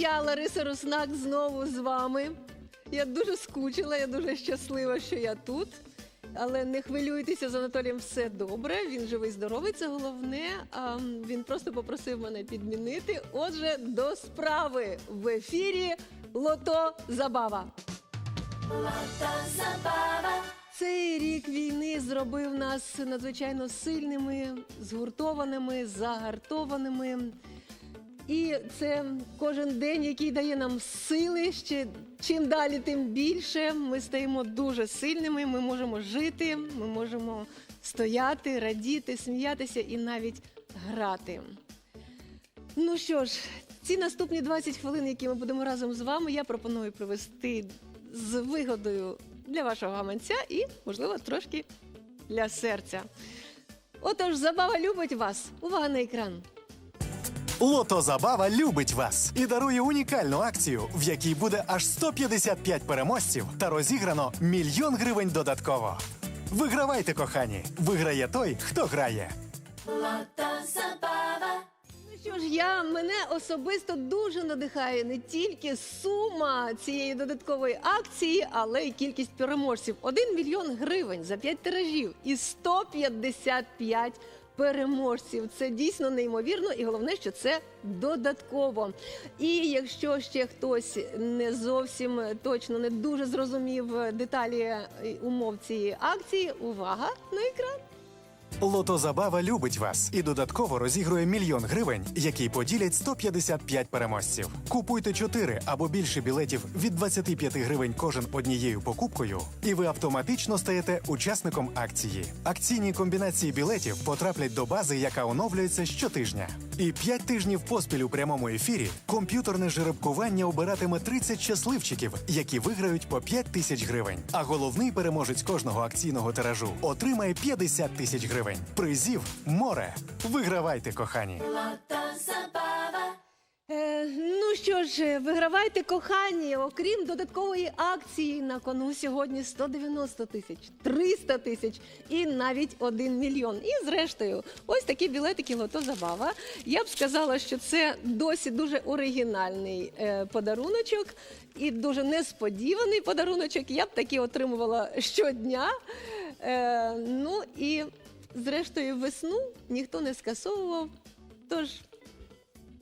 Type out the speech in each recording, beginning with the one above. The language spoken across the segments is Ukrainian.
я, Лариса Руснак, знову з вами. Я дуже скучила, я дуже щаслива, що я тут. Але не хвилюйтеся з Анатолієм, все добре. Він живий, здоровий. Це головне. А він просто попросив мене підмінити. Отже, до справи в ефірі Лото Забава. Цей рік війни зробив нас надзвичайно сильними, згуртованими, загартованими. І це кожен день, який дає нам сили. Ще чим далі, тим більше. Ми стаємо дуже сильними. Ми можемо жити, ми можемо стояти, радіти, сміятися і навіть грати. Ну що ж, ці наступні 20 хвилин, які ми будемо разом з вами, я пропоную провести з вигодою для вашого гаманця і, можливо, трошки для серця. Отож, забава любить вас. Увага на екран. Лото Забава любить вас і дарує унікальну акцію, в якій буде аж 155 переможців та розіграно мільйон гривень додатково. Вигравайте, кохані! Виграє той, хто грає. Ну що ж, я мене особисто дуже надихає не тільки сума цієї додаткової акції, але й кількість переможців. Один мільйон гривень за 5 тиражів і 155 переможців. Це дійсно неймовірно, і головне, що це додатково. І якщо ще хтось не зовсім точно не дуже зрозумів деталі е, умов цієї акції, увага на екран. Лото Забава любить вас і додатково розігрує мільйон гривень, який поділять 155 переможців. Купуйте 4 або більше білетів від 25 гривень кожен однією покупкою, і ви автоматично стаєте учасником акції. Акційні комбінації білетів потраплять до бази, яка оновлюється щотижня. І 5 тижнів поспіль у прямому ефірі комп'ютерне жеребкування обиратиме 30 щасливчиків, які виграють по 5 тисяч гривень. А головний переможець кожного акційного тиражу отримає 50 тисяч гривень. Призів море. Вигравайте, кохані. Е, ну що ж, вигравайте кохані. Окрім додаткової акції на кону сьогодні 190 тисяч, 300 тисяч і навіть 1 мільйон. І зрештою, ось такі білетики лото забава. Я б сказала, що це досі дуже оригінальний е, подаруночок і дуже несподіваний подаруночок. Я б такі отримувала щодня. Е, ну і зрештою, весну ніхто не скасовував. Тож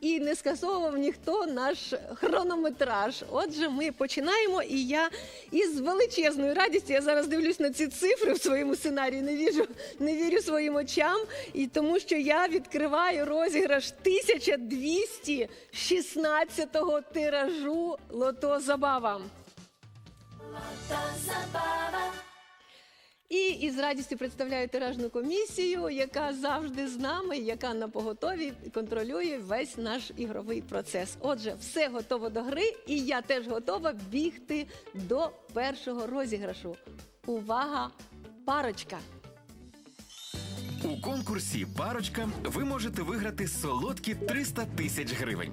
і не скасовував ніхто наш хронометраж. Отже, ми починаємо, і я із величезною радістю я зараз дивлюсь на ці цифри в своєму сценарії. Не вірю, не вірю своїм очам, і тому що я відкриваю розіграш 1216-го тиражу Лото Забава. І із радістю представляю тиражну комісію, яка завжди з нами, яка на поготові контролює весь наш ігровий процес. Отже, все готово до гри, і я теж готова бігти до першого розіграшу. Увага, парочка! У конкурсі Парочка ви можете виграти солодкі 300 тисяч гривень.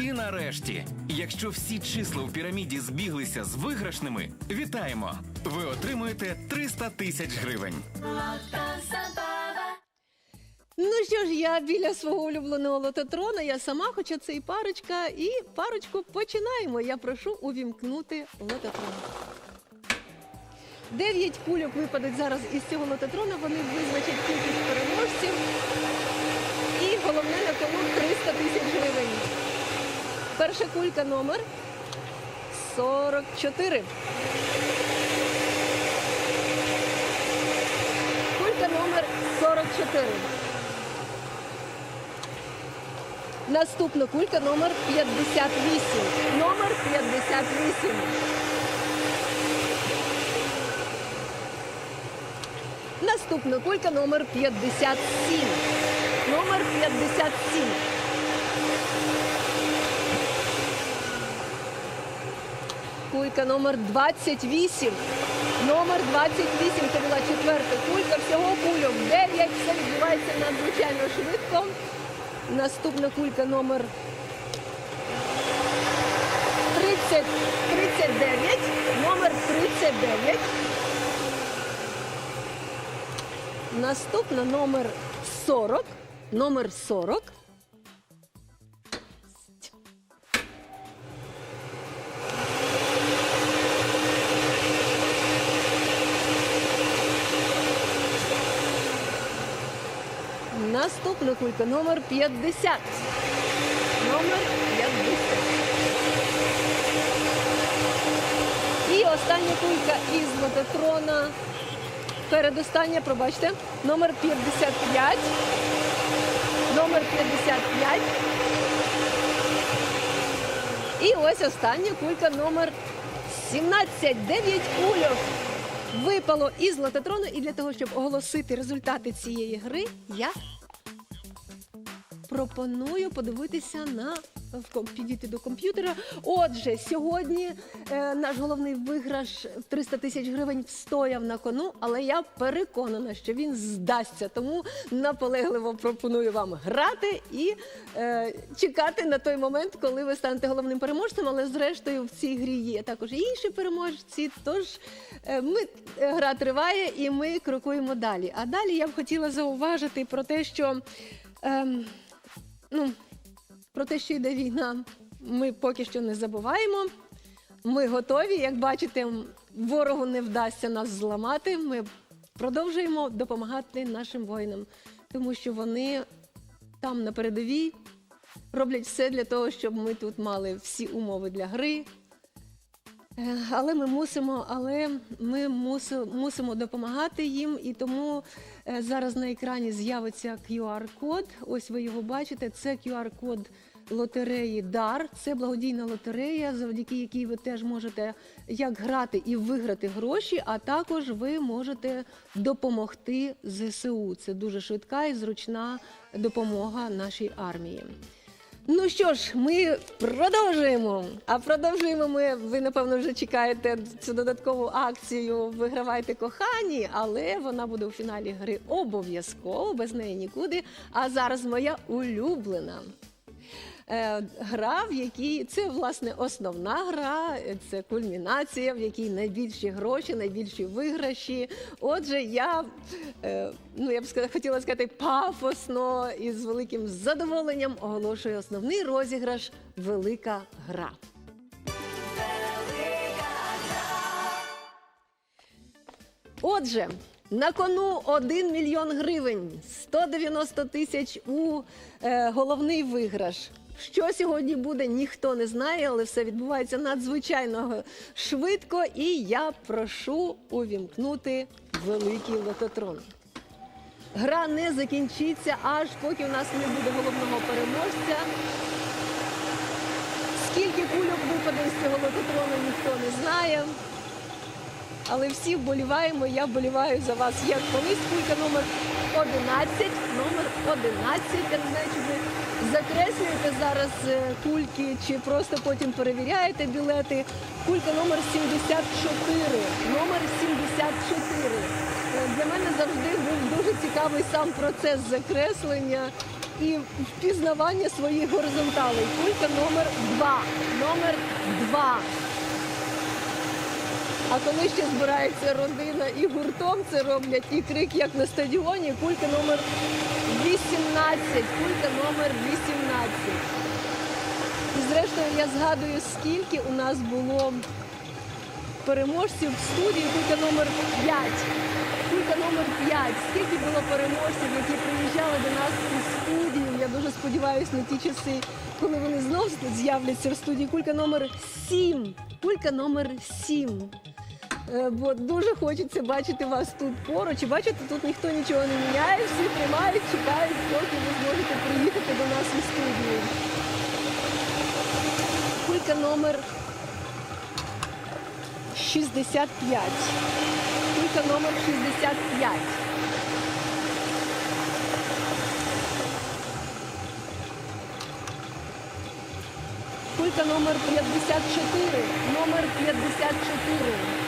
І нарешті, якщо всі числа в піраміді збіглися з виграшними, вітаємо! Ви отримуєте 300 тисяч гривень. Ну що ж, я біля свого улюбленого лототрона, я сама, хоча це і парочка, і парочку починаємо. Я прошу увімкнути лототрон. Дев'ять кульок випадуть зараз із цього лототрона, вони визначать кількість переможців. І головне на кону 300 тисяч. Перша кулька номер 44. Кулька номер 44. Наступна кулька номер 58. Номер 58. Наступна кулька номер 57. Номер 57. Кулька номер 28. Номер 28 це була четверта кулька. Всього кульок 9. Все відбувається надзвичайно швидко. Наступна кулька номер 30, 39. Номер 39. Наступна номер 40. Номер 40. Наступна кулька номер 50. Номер 50. І остання кулька із лототрона. Передостання, пробачте, номер 55. Номер 55. І ось остання кулька номер 17. 9 кульок випало із лототрону. І для того, щоб оголосити результати цієї гри, я пропоную подивитися на підійти до комп'ютера. Отже, сьогодні е, наш головний виграш в 300 тисяч гривень встояв на кону, але я переконана, що він здасться. Тому наполегливо пропоную вам грати і е, чекати на той момент, коли ви станете головним переможцем. Але зрештою в цій грі є також інші переможці. Тож е, ми е, гра триває і ми крокуємо далі. А далі я б хотіла зауважити про те, що. Ем, ну, про те, що йде війна, ми поки що не забуваємо. Ми готові. Як бачите, ворогу не вдасться нас зламати. Ми продовжуємо допомагати нашим воїнам, тому що вони там на передовій роблять все для того, щоб ми тут мали всі умови для гри. Е, Але ми мусимо, але ми мусимо, допомагати їм, і тому е, зараз на екрані з'явиться QR-код. Ось ви його бачите. Це QR-код лотереї Дар. Це благодійна лотерея, завдяки якій ви теж можете як грати і виграти гроші, а також ви можете допомогти ЗСУ. Це дуже швидка і зручна допомога нашій армії. Ну що ж, ми продовжуємо. А продовжуємо ми. Ви напевно вже чекаєте цю додаткову акцію Вигравайте кохані, але вона буде у фіналі гри обов'язково, без неї нікуди. А зараз моя улюблена. Е, Гра, в якій це власне основна гра, це кульмінація, в якій найбільші гроші, найбільші виграші. Отже, я е, ну я б ска- хотіла сказати пафосно і з великим задоволенням оголошую основний розіграш Велика гра. Отже, на кону 1 мільйон гривень, 190 тисяч у е, головний виграш. Що сьогодні буде, ніхто не знає, але все відбувається надзвичайно швидко. І я прошу увімкнути великий лототрон. Гра не закінчиться, аж поки у нас не буде головного переможця. Скільки кульок випаде з цього лототрону, ніхто не знає. Але всі вболіваємо, я вболіваю за вас як колись. Кулька номер 11, номер 11. Я не знаю, чи ви закреслюєте зараз е, кульки, чи просто потім перевіряєте білети. Кулька номер 74. Номер 74. Е, Для мене завжди був дуже цікавий сам процес закреслення і впізнавання своїх горизонталей. Кулька номер 2. Номер 2. А коли ще збирається родина і гуртом це роблять, і крик, як на стадіоні, кулька номер 18. Кулька номер 18. І зрештою я згадую, скільки у нас було переможців в студії, кулька номер 5. Кулька номер 5. Скільки було переможців, які приїжджали до нас у студію. Я дуже сподіваюся на ті часи, коли вони знов з'являться в студії. Кулька номер 7. Кулька номер 7. Е, бо дуже хочеться бачити вас тут поруч. Бачите, тут ніхто нічого не міняє, всі тримають, чекають, поки ви зможете приїхати до нас у студію. Кулька номер 65. Кулька номер 65. Кулька номер 54. Номер 54.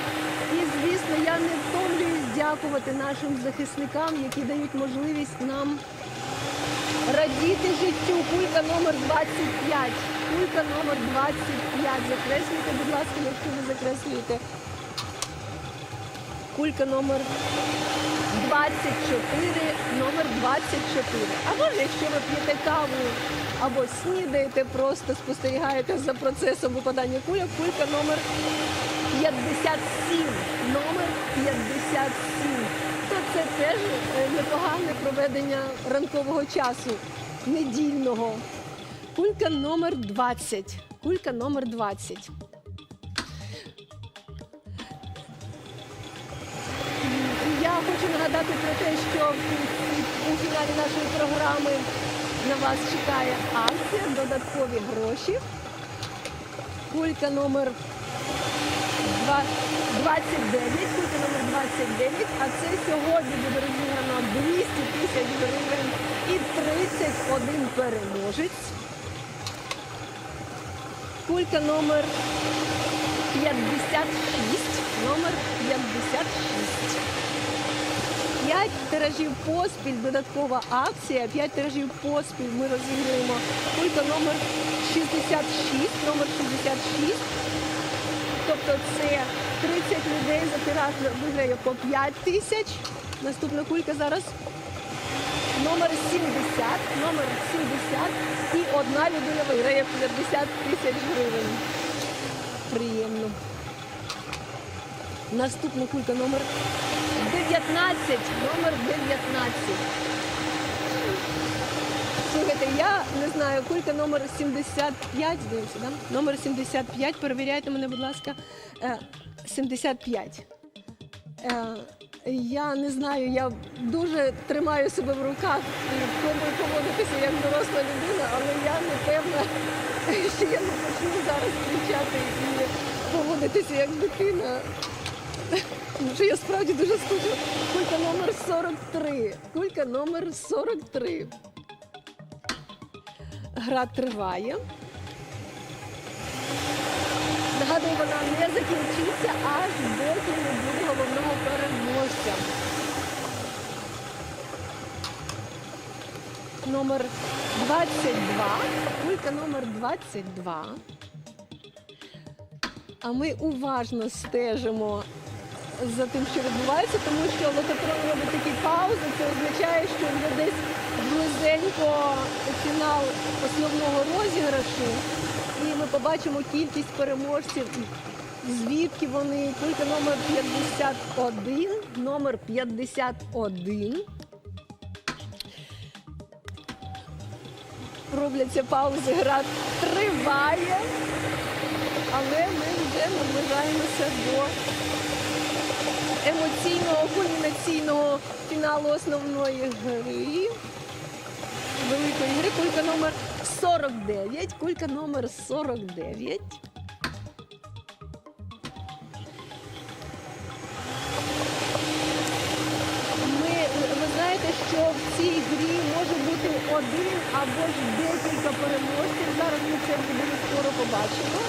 І, я не втомлююсь дякувати нашим захисникам, які дають можливість нам радіти життю. Кулька номер 25. Кулька номер 25. Закреслюйте, будь ласка, якщо ви закреслюєте. Кулька номер 24, номер 24. Або ж якщо ви п'єте каву або снідаєте, просто спостерігаєте за процесом випадання кульок, кулька номер 57. Номер 57. То це теж е, непогане проведення ранкового часу недільного. Кулька номер 20. Кулька номер 20. Я хочу нагадати про те, що у фіналі нашої програми на вас чекає акція, додаткові гроші. Кулька номер 29, кулька номер 29, а це сьогодні буде розіграно 200 тисяч гривень і 31 переможець. Кулька номер 56, номер 56. 5 тиражів поспіль, додаткова акція. 5 тиражів поспіль ми розігруємо. Кулька номер 66, номер 66. Тобто це 30 людей за тираж виграє по 5 тисяч. Наступна кулька зараз. Номер 70, номер 70 і одна людина виграє 50 тисяч гривень. Приємно. Наступна кулька номер 19. Номер 19. Слухайте, я не знаю, кулька номер 75, здається, да? Номер 75, перевіряйте мене, будь ласка. Е, 75. Е, я не знаю, я дуже тримаю себе в руках і пробую поводитися як доросла людина, але я не певна, що я не почну зараз кричати і поводитися як дитина. Що я справді дуже скучу. Кулька номер 43. Кулька номер 43. Гра триває. Нагадую, вона не закінчиться, аж доки не буде головного переможця. Номер 22. Кулька номер 22. А ми уважно стежимо за тим, що відбувається, тому що лототрон робить такі паузи. Це означає, що вже десь близенько фінал основного розіграшу. І ми побачимо кількість переможців, звідки вони. Кулька номер 51, номер 51. Робляться паузи, гра триває, але ми вже наближаємося до емоційного кульмінаційного фіналу основної гри. Великої гри. Кулька номер 49. Кулька номер 49. Ви знаєте, що в цій грі може бути один або ж декілька переможців. Зараз ми це дуже скоро побачимо.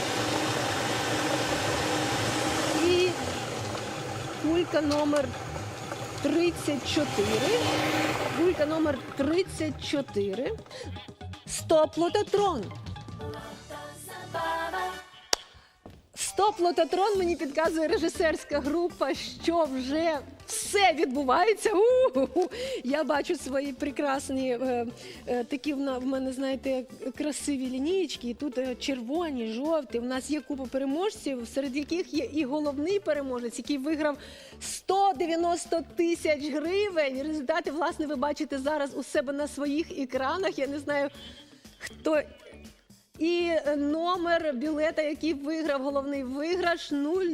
І кулька номер 34. гулька номер 34. Стоп лототрон. Стоп лототрон мені підказує режисерська група, що вже все відбувається. У-ху-ху. Я бачу свої прекрасні е, е, такі в на- в мене, знаєте, красиві лінійки. І тут е, червоні, жовті. У нас є купа переможців, серед яких є і головний переможець, який виграв 190 тисяч гривень. Результати, власне, ви бачите зараз у себе на своїх екранах. Я не знаю, хто. І номер білета, який виграв головний виграш 00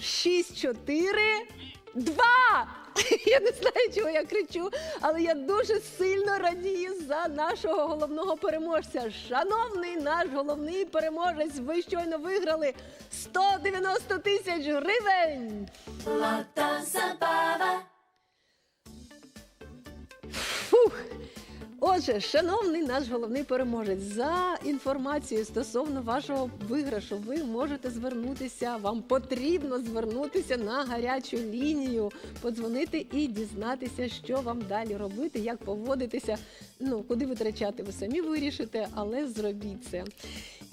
28 64 2. Я не знаю, чого я кричу, але я дуже сильно радію за нашого головного переможця. Шановний наш головний переможець, ви щойно виграли 190 тисяч гривень. Фух. Отже, шановний наш головний переможець, за інформацією стосовно вашого виграшу, ви можете звернутися. Вам потрібно звернутися на гарячу лінію, подзвонити і дізнатися, що вам далі робити, як поводитися. Ну куди витрачати, ви самі вирішите, але зробіть це.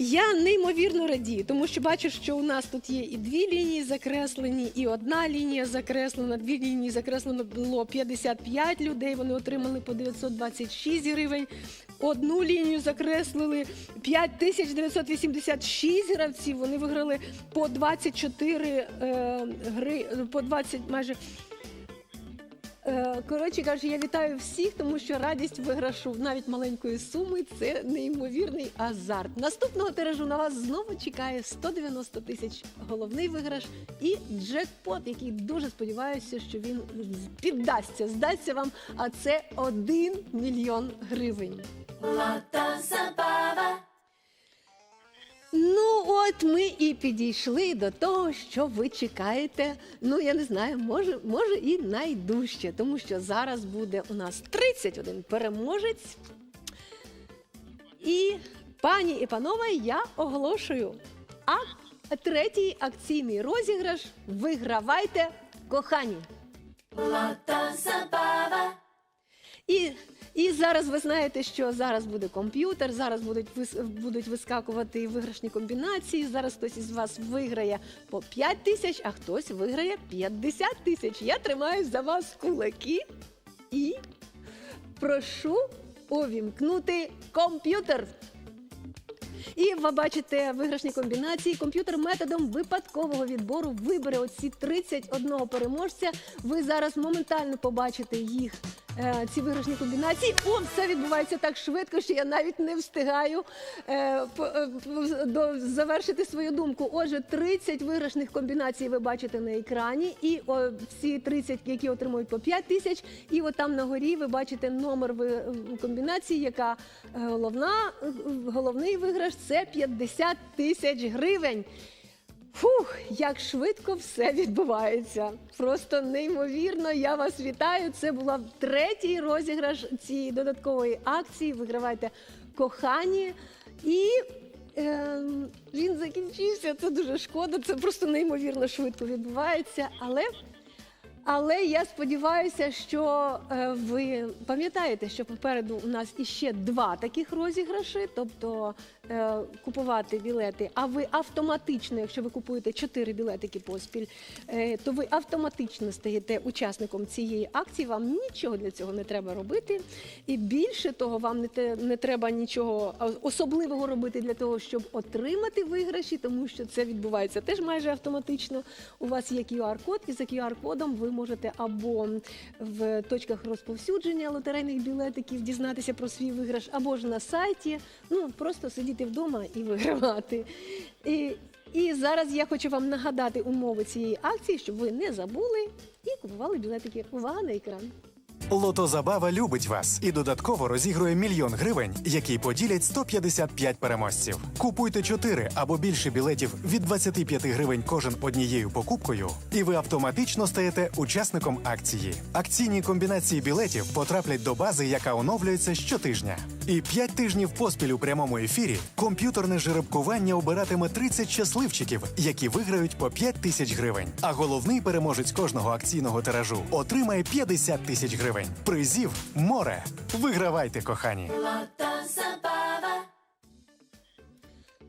Я неймовірно радію, тому що бачу, що у нас тут є і дві лінії закреслені, і одна лінія закреслена. Дві лінії закреслено було 55 людей. Вони отримали по 926 гривень. Одну лінію закреслили 5986 гравців. Вони виграли по 24 е, гри, по 20 майже. Е, Коротше кажучи, я вітаю всіх, тому що радість виграшу навіть маленької суми це неймовірний азарт. Наступного тиражу на вас знову чекає 190 тисяч головний виграш і джекпот, який дуже сподіваюся, що він піддасться, здасться вам. А це 1 мільйон гривень. Ну, от ми і підійшли до того, що ви чекаєте. Ну, я не знаю, може, може і найдужче, тому що зараз буде у нас 31 переможець. І, пані і панове, я оголошую. А третій акційний розіграш вигравайте кохані. І, і зараз ви знаєте, що зараз буде комп'ютер, зараз будуть вис- будуть вискакувати виграшні комбінації. Зараз хтось із вас виграє по 5 тисяч, а хтось виграє 50 тисяч. Я тримаю за вас кулаки і прошу увімкнути комп'ютер. І ви бачите виграшні комбінації. Комп'ютер методом випадкового відбору вибере оці 31 переможця. Ви зараз моментально побачите їх. Е, Ці виграшні комбінації. О, все відбувається так швидко, що я навіть не встигаю е, по- е, завершити свою думку. Отже, 30 виграшних комбінацій ви бачите на екрані, і о, всі 30, які отримують по 5 тисяч. І от там на горі ви бачите номер ви- комбінації, яка головна, головний виграш це 50 тисяч гривень. Фух, як швидко все відбувається. Просто неймовірно. Я вас вітаю. Це була третій розіграш цієї додаткової акції. Вигравайте кохані. І ем, він закінчився. Це дуже шкода. Це просто неймовірно швидко відбувається. Але але я сподіваюся, що е, ви пам'ятаєте, що попереду у нас іще два таких розіграші, тобто е, купувати білети. А ви автоматично, якщо ви купуєте чотири білетики поспіль, е, то ви автоматично стаєте учасником цієї акції. Вам нічого для цього не треба робити. І більше того, вам не, те, не треба нічого особливого робити для того, щоб отримати виграші, тому що це відбувається теж майже автоматично. У вас є QR-код, і за QR-кодом ви можете або в точках розповсюдження лотерейних білетиків дізнатися про свій виграш, або ж на сайті. Ну просто сидіти вдома і вигравати. І, і зараз я хочу вам нагадати умови цієї акції, щоб ви не забули і купували білетики. Увага на екран. Лото Забава любить вас і додатково розігрує мільйон гривень, які поділять 155 переможців. Купуйте 4 або більше білетів від 25 гривень кожен однією покупкою, і ви автоматично стаєте учасником акції. Акційні комбінації білетів потраплять до бази, яка оновлюється щотижня. І 5 тижнів поспіль у прямому ефірі комп'ютерне жеребкування обиратиме 30 щасливчиків, які виграють по 5 тисяч гривень. А головний переможець кожного акційного тиражу отримає 50 тисяч гривень. Призів море. Вигравайте, кохані.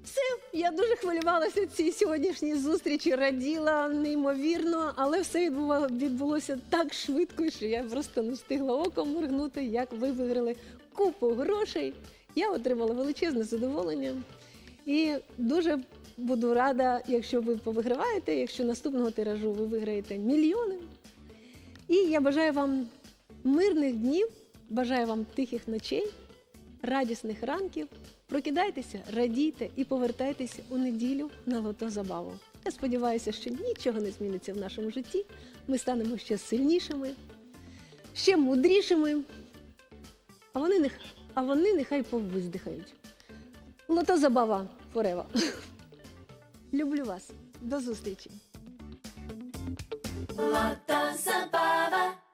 Все, я дуже хвилювалася цій сьогоднішній зустрічі, раділа неймовірно, але все відбулося так швидко, що я просто не встигла оком моргнути, як ви виграли купу грошей. Я отримала величезне задоволення і дуже буду рада, якщо ви повиграваєте, якщо наступного тиражу ви виграєте мільйони. І я бажаю вам мирних днів, бажаю вам тихих ночей, радісних ранків. Прокидайтеся, радійте і повертайтеся у неділю на лото забаву. Я сподіваюся, що нічого не зміниться в нашому житті. Ми станемо ще сильнішими, ще мудрішими. А вони, нех... а вони нехай повиздихають. Лото забава форева. Люблю вас. До зустрічі. Lata Zabava.